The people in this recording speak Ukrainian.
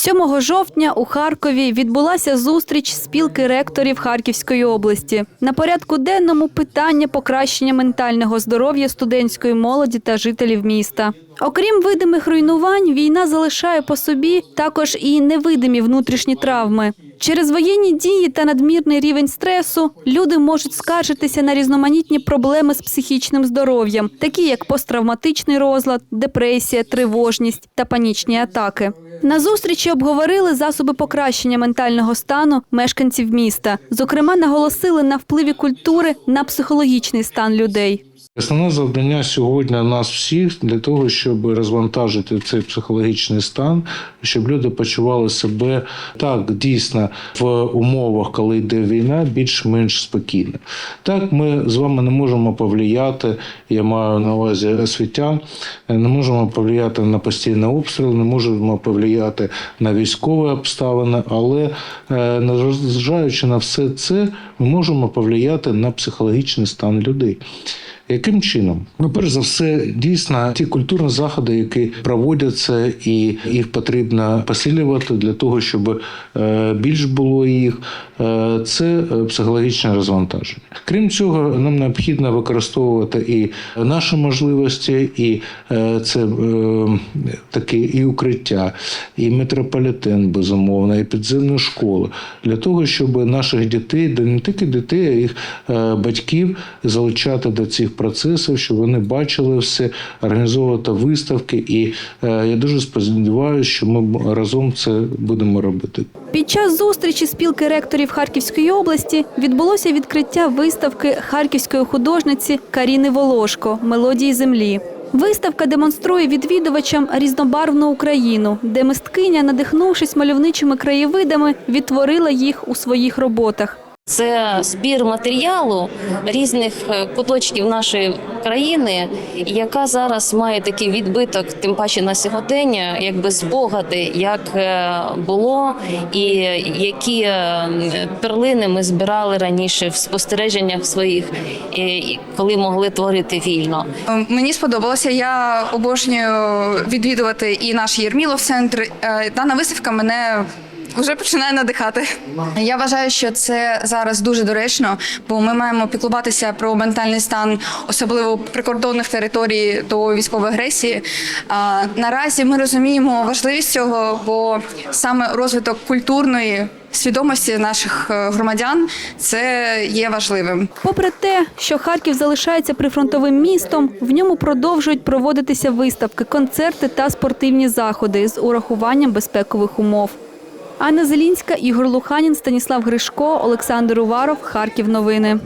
7 жовтня у Харкові відбулася зустріч спілки ректорів Харківської області. На порядку денному питання покращення ментального здоров'я студентської молоді та жителів міста. Окрім видимих руйнувань, війна залишає по собі також і невидимі внутрішні травми. Через воєнні дії та надмірний рівень стресу люди можуть скаржитися на різноманітні проблеми з психічним здоров'ям, такі як посттравматичний розлад, депресія, тривожність та панічні атаки. На зустрічі обговорили засоби покращення ментального стану мешканців міста. Зокрема, наголосили на впливі культури на психологічний стан людей. Основне завдання сьогодні нас всіх для того, щоб розвантажити цей психологічний стан, щоб люди почували себе так дійсно в умовах, коли йде війна, більш-менш спокійно. Так, ми з вами не можемо повлияти, я маю на увазі освітян, не можемо повлияти на постійний обстріл, не можемо повлияти на військові обставини, але е, незважаючи на все це, ми можемо повлияти на психологічний стан людей. Яким чином? Ну, перш за все, дійсно, ті культурні заходи, які проводяться, і їх потрібно посилювати для того, щоб е, більш було їх. е, Це е, психологічне розвантаження. Крім цього, нам необхідно використовувати і наші можливості, і це е, такі і укриття, і метрополітен, безумовно, і підземну школу для того, щоб наших дітей, не тільки дітей, а їх батьків залучати до цих процесів, щоб вони бачили все, організовувати виставки. І е, я дуже сподіваюся, що ми разом це будемо робити. Під час зустрічі спілки ректорів Харківської області відбулося відкриття виставки харківської художниці Каріни Волошко Мелодії землі. Виставка демонструє відвідувачам різнобарвну Україну, де мисткиня, надихнувшись мальовничими краєвидами, відтворила їх у своїх роботах. Це збір матеріалу різних е, куточків нашої країни, яка зараз має такий відбиток, тим паче на сьогодення, якби спогади, як е, було, і які е, перлини ми збирали раніше в спостереженнях своїх, коли могли творити вільно. Мені сподобалося. Я обожнюю відвідувати і наш Єрмілов центр. Дана виставка мене. Вже починає надихати. Я вважаю, що це зараз дуже доречно, бо ми маємо піклуватися про ментальний стан, особливо прикордонних територій до військової агресії. А, наразі ми розуміємо важливість цього, бо саме розвиток культурної свідомості наших е, громадян це є важливим. Попри те, що Харків залишається прифронтовим містом, в ньому продовжують проводитися виставки, концерти та спортивні заходи з урахуванням безпекових умов. Анна Зелінська, Ігор Луханін, Станіслав Гришко, Олександр Уваров, Харків. Новини.